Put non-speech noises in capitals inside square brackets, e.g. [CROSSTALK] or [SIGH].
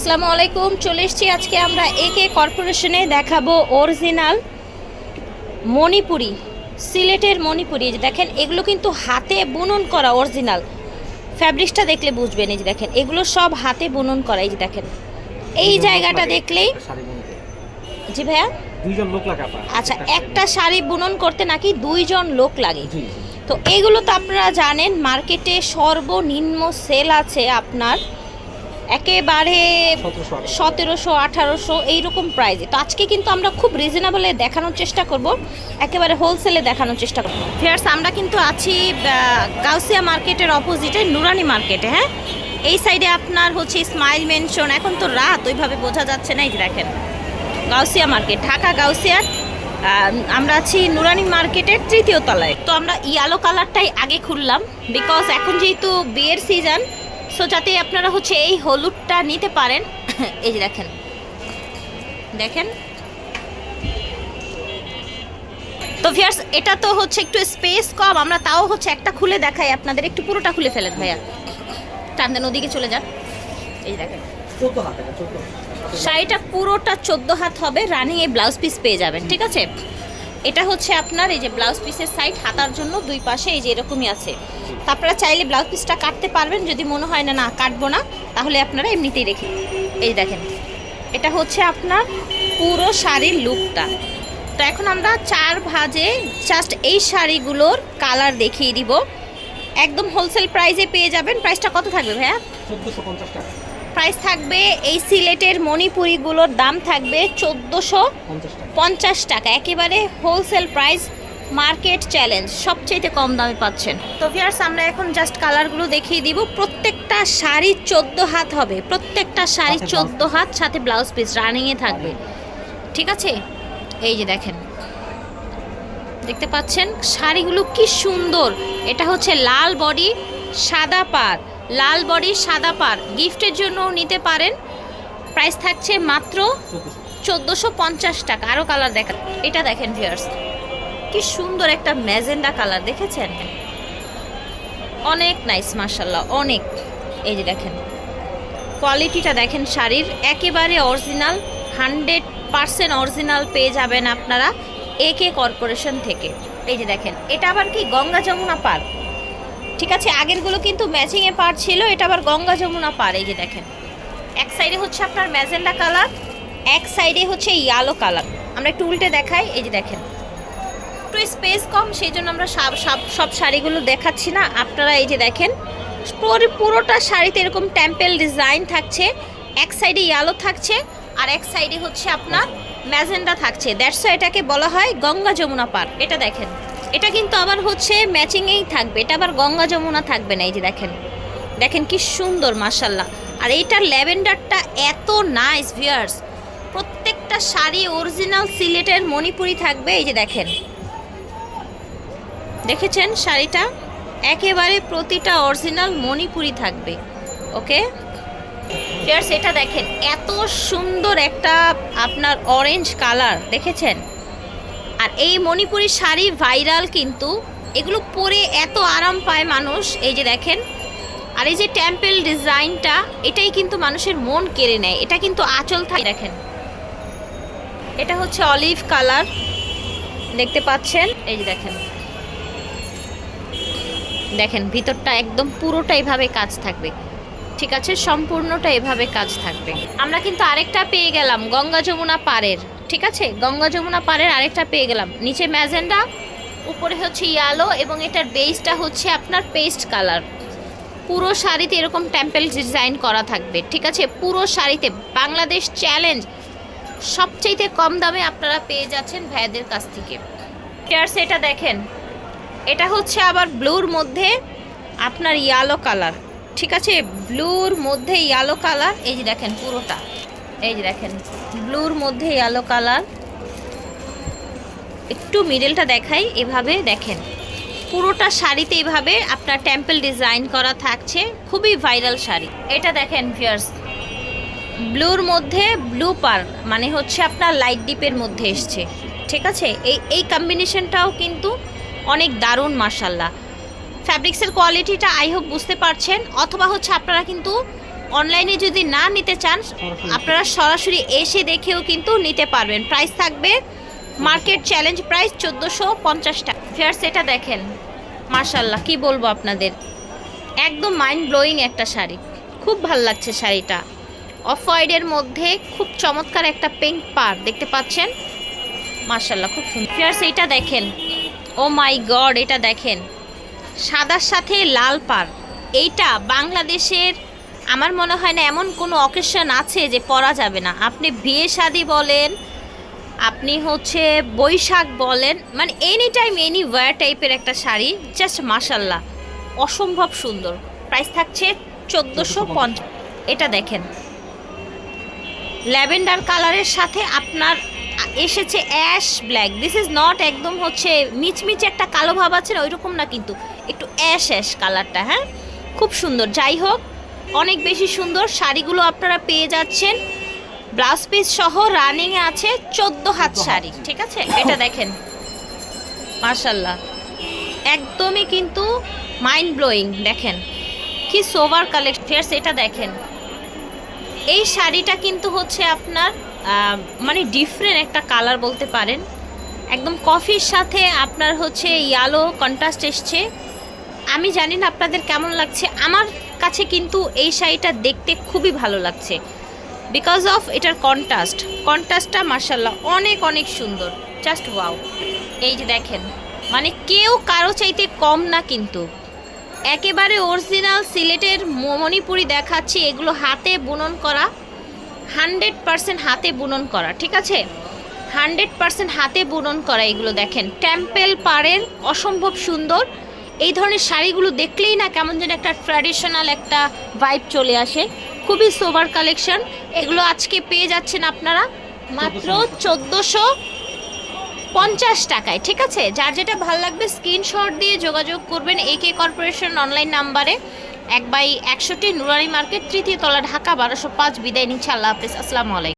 আসসালামু আলাইকুম চলে এসেছি আজকে আমরা একে কর্পোরেশনে দেখাবো অরিজিনাল মণিপুরি সিলেটের মণিপুরি। যে দেখেন এগুলো কিন্তু হাতে বুনন করা অরিজিনাল। ফ্যাব্রিক্সটা দেখলে বুঝবেন এই যে দেখেন এগুলো সব হাতে বুনন করা এই যে দেখেন। এই জায়গাটা দেখলেই জি ভাইয়া? দুইজন লোক লাগে আচ্ছা একটা শাড়ি বুনন করতে নাকি দুইজন লোক লাগে? তো এগুলো তো আপনারা জানেন মার্কেটে সর্বনিম্ন সেল আছে আপনার। একেবারে সতেরোশো আঠারোশো। এইরকম প্রাইজে তো আজকে কিন্তু আমরা খুব রিজনেবলে দেখানোর চেষ্টা করব। একেবারে হোলসেলে দেখানোর চেষ্টা করব। ফিয়ার্স আমরা কিন্তু আছি গাউসিয়া মার্কেটের অপোজিটে নুরানি মার্কেটে হ্যাঁ? এই সাইডে আপনার হচ্ছে স্মাইল মেনশন এখন তো রাত ওইভাবে বোঝা যাচ্ছে না এই যে দেখেন। গাউসিয়া মার্কেট ঢাকা গাউসিয়ার আমরা আছি নুরানি মার্কেটের তৃতীয় তলায়। তো আমরা ইয়ালো কালারটাই আগে খুললাম বিকজ এখন যেহেতু বিয়ের সিজন সো যাতে আপনারা হচ্ছে এই হলুদটা নিতে পারেন [COUGHS] এই যে দেখেন। দেখেন। তো ভিয়ার্স এটা তো হচ্ছে একটু স্পেস কম আমরা তাও হচ্ছে একটা খুলে দেখাই আপনাদের একটু পুরোটা খুলে ফেলেন ভাইয়া। টানদেন ওদিকে চলে যান। এই দেখেন। শাড়িটা পুরোটা চোদ্দ হাত হবে রানিং এই ব্লাউজ পিস পেয়ে যাবেন ঠিক আছে? এটা হচ্ছে আপনার এই যে ব্লাউজ পিসের সাইড হাতার জন্য দুই পাশে এই যে এরকমই আছে। তারপরে চাইলে ব্লাউজ পিসটা কাটতে পারবেন যদি মনে হয় না না কাটবো না তাহলে আপনারা এমনিতেই রেখে এই দেখেন এটা হচ্ছে আপনার পুরো শাড়ির লুকটা তো এখন আমরা চার ভাজে জাস্ট এই শাড়িগুলোর কালার দেখিয়ে দিব। একদম হোলসেল প্রাইসে পেয়ে যাবেন। প্রাইসটা কত থাকবে ভাইয়া? চোদ্দশো পঞ্চাশ টাকা। প্রাইস থাকবে এই সিলেটের মণিপুরিগুলোর দাম থাকবে চোদ্দোশো পঞ্চাশ টাকা একেবারে হোলসেল প্রাইস মার্কেট চ্যালেঞ্জ সবচেয়ে কম দামে পাচ্ছেন। তো ভিয়ার্স আমরা এখন জাস্ট কালারগুলো দেখিয়ে দিব। প্রত্যেকটা শাড়ি চোদ্দ হাত হবে। প্রত্যেকটা শাড়ি চোদ্দ হাত সাথে ব্লাউজ পিস রানিংয়ে থাকবে। ঠিক আছে? এই যে দেখেন। দেখতে পাচ্ছেন? শাড়িগুলো কি সুন্দর। এটা হচ্ছে লাল বডি সাদা পার লাল বডি সাদা পার গিফটের জন্যও নিতে পারেন। প্রাইস থাকছে মাত্র চোদ্দশো পঞ্চাশ টাকা। আরও কালার দেখা এটা দেখেন ভিয়ার্স কি সুন্দর একটা ম্যাজেন্ডা কালার দেখেছেন? অনেক নাইস মার্শাল্লাহ অনেক। এই যে দেখেন কোয়ালিটিটা দেখেন শাড়ির, একেবারে অরিজিনাল হান্ড্রেড পারসেন্ট অরিজিনাল পেয়ে যাবেন আপনারা একে কর্পোরেশন থেকে। এই যে দেখেন, এটা আবার কি গঙ্গা যমুনা পার? ঠিক আছে, আগেরগুলো কিন্তু ম্যাচিংয়ে পার ছিল, এটা আবার গঙ্গা যমুনা পার। এই যে দেখেন, এক সাইডে হচ্ছে আপনার ম্যাজেন্ডা কালার এক সাইডে হচ্ছে ইয়ালো কালার আমরা একটু উল্টে দেখাই, এই যে দেখেন। একটু স্পেস কম, সেই জন্য আমরা সব সব সব শাড়িগুলো দেখাচ্ছি না। আপনারা এই যে দেখেন, পুরো- পুরোটা শাড়িতে এরকম টেম্পেল ডিজাইন থাকছে। এক সাইডে ইয়ালো থাকছে, আর এক সাইডে হচ্ছে আপনার ম্যাজেন্ডা থাকছে। দ্যাটস এটাকে বলা হয় গঙ্গা যমুনা পার। এটা দেখেন, এটা কিন্তু আবার হচ্ছে ম্যাচিংয়েই থাকবে। এটা আবার গঙ্গা যমুনা থাকবে না, এই যে দেখেন। দেখেন কি সুন্দর মাসাল্লাহ আর এইটার ল্যাভেন্ডারটা এত নাইস ভিয়ার্স প্রত্যেকটা শাড়ি অরিজিনাল সিলেটের মণিপুরি থাকবে, এই যে দেখেন। দেখেছেন শাড়িটা? একেবারে প্রতিটা অরিজিনাল মণিপুরি থাকবে, ওকে? ভিয়ার্স এটা দেখেন, এত সুন্দর একটা আপনার অরেঞ্জ কালার দেখেছেন? আর এই মণিপুরি শাড়ি ভাইরাল কিন্তু, এগুলো পরে এত আরাম পায় মানুষ, এই যে দেখেন। আর এই যে টেম্পেল ডিজাইনটা এটাই কিন্তু মানুষের মন কেড়ে নেয়, এটা কিন্তু আঁচল থাকে দেখেন। এটা হচ্ছে অলিভ কালার। দেখতে পাচ্ছেন? এই যে দেখেন। দেখেন, ভিতরটা একদম পুরোটা এভাবে কাজ থাকবে। ঠিক আছে, সম্পূর্ণটা এভাবে কাজ থাকবে। আমরা কিন্তু আরেকটা পেয়ে গেলাম, গঙ্গা যমুনা পাড়ের। ঠিক আছে, গঙ্গা যমুনা পাড়ের আরেকটা পেয়ে গেলাম। নিচে ম্যাজেন্ডা, উপরে হচ্ছে ইয়ালো এবং এটার বেসটা হচ্ছে আপনার পেস্ট কালার। পুরো শাড়িতে এরকম টেম্পেল ডিজাইন করা থাকবে। ঠিক আছে, পুরো শাড়িতে বাংলাদেশ চ্যালেঞ্জ সবচাইতে কম দামে আপনারা পেয়ে যাচ্ছেন ভাইয়াদের কাছ থেকে। ফেয়ার্স এটা দেখেন। এটা হচ্ছে আবার ব্লুর মধ্যে আপনার ইয়ালো কালার ঠিক আছে? ব্লুর মধ্যে ইয়ালো কালার এই যে দেখেন পুরোটা। এই যে দেখেন, ব্লুর মধ্যে ইয়ালো কালার একটু মিডলটা দেখাই, এভাবে দেখেন। পুরোটা শাড়িতে এভাবে আপনার টেম্পল ডিজাইন করা থাকছে, খুবই ভাইরাল শাড়ি। এটা দেখেন ভিয়ার্স ব্লুর মধ্যে ব্লু পার মানে হচ্ছে আপনার লাইট ডিপের মধ্যে এসছে। ঠিক আছে? এই এই কম্বিনেশনটাও কিন্তু অনেক দারুণ মার্শাল্লাহ ফ্যাব্রিক্সের কোয়ালিটিটা আই হোপ বুঝতে পারছেন। অথবা হচ্ছে আপনারা কিন্তু অনলাইনে যদি না নিতে চান আপনারা সরাসরি এসে দেখেও কিন্তু নিতে পারবেন। প্রাইস থাকবে মার্কেট চ্যালেঞ্জ প্রাইস চোদ্দোশো পঞ্চাশ টাকা। ফেয়ার সেটা দেখেন। মার্শাল্লাহ কি বলব আপনাদের? একদম মাইন্ড ব্লোয়িং একটা শাড়ি। খুব ভালো লাগছে শাড়িটা। অফ হোয়াইটের মধ্যে খুব চমৎকার একটা পিঙ্ক পার দেখতে পাচ্ছেন? মার্শাল্লাহ খুব সুন্দর। ফিয়ার্স এইটা দেখেন। ও মাই গড এটা দেখেন। সাদার সাথে লাল পার। এইটা বাংলাদেশের আমার মনে হয় না এমন কোনো অকেশন আছে যে পরা যাবে না। আপনি বিয়ে শাদি বলেন আপনি হচ্ছে বৈশাখ বলেন মানে এনি টাইম এনি ওয়্যার টাইপের একটা শাড়ি জাস্ট মাসাল্লাহ অসম্ভব সুন্দর। প্রাইস থাকছে চোদ্দোশো পঞ্চাশ। এটা দেখেন। ল্যাভেন্ডার কালারের সাথে আপনার এসেছে ash black. This is not একদম হচ্ছে মিচমিচে একটা কালো ভাব আছে না ওইরকম না কিন্তু। একটু অ্যাশ অ্যাশ কালারটা হ্যাঁ? খুব সুন্দর। যাই হোক অনেক বেশি সুন্দর। শাড়িগুলো আপনারা পেয়ে যাচ্ছেন। ব্লাউজ পিস সহ রানিংয়ে আছে চোদ্দ হাত 14 হাত। শাড়ি ঠিক আছে? এটা দেখেন। মার্শাল্লাহ একদমই কিন্তু মাইন্ড ব্লোয়িং দেখেন। কি সোভার কালেকশন ফেয়ার্স এটা দেখেন। এই শাড়িটা কিন্তু হচ্ছে আপনার মানে ডিফারেন্ট একটা কালার বলতে পারেন। একদম কফির সাথে আপনার হচ্ছে ইয়ালো কন্ট্রাস্ট এসছে। আমি জানি না আপনাদের কেমন লাগছে। আমার কাছে কিন্তু এই শাড়িটা দেখতে খুবই ভালো লাগছে। বিকজ অফ এটার কন্ট্রাস্ট কন্ট্রাস্টটা মার্শাল্লাহ অনেক অনেক সুন্দর। জাস্ট ওয়াও এই যে দেখেন মানে কেউ কারও চাইতে কম না কিন্তু। একেবারে অরিজিনাল সিলেটের মণিপুরি দেখাচ্ছি। এগুলো হাতে বুনন করা হান্ড্রেড পারসেন্ট হাতে বুনন করা ঠিক আছে? হান্ড্রেড পারসেন্ট হাতে বুনন করা এগুলো দেখেন। টেম্পেল পাড়ের অসম্ভব সুন্দর। এই ধরনের শাড়িগুলো দেখলেই না কেমন যেন একটা ট্র্যাডিশনাল একটা ভাইব চলে আসে। খুবই সোবার কালেকশন। এগুলো আজকে পেয়ে যাচ্ছেন আপনারা মাত্র চোদ্দোশো পঞ্চাশ টাকায়, ঠিক আছে? যার যেটা ভালো লাগবে স্ক্রিনশট দিয়ে যোগাযোগ করবেন এ কে কর্পোরেশন অনলাইন নাম্বারে এক বাই একষট্টি নুরানি মার্কেট, তৃতীয় তলা, ঢাকা, বারোশো পাঁচ। বিদায় নিচ্ছে। আল্লাহ হাফিজ। আসসালামু আলাইকুম।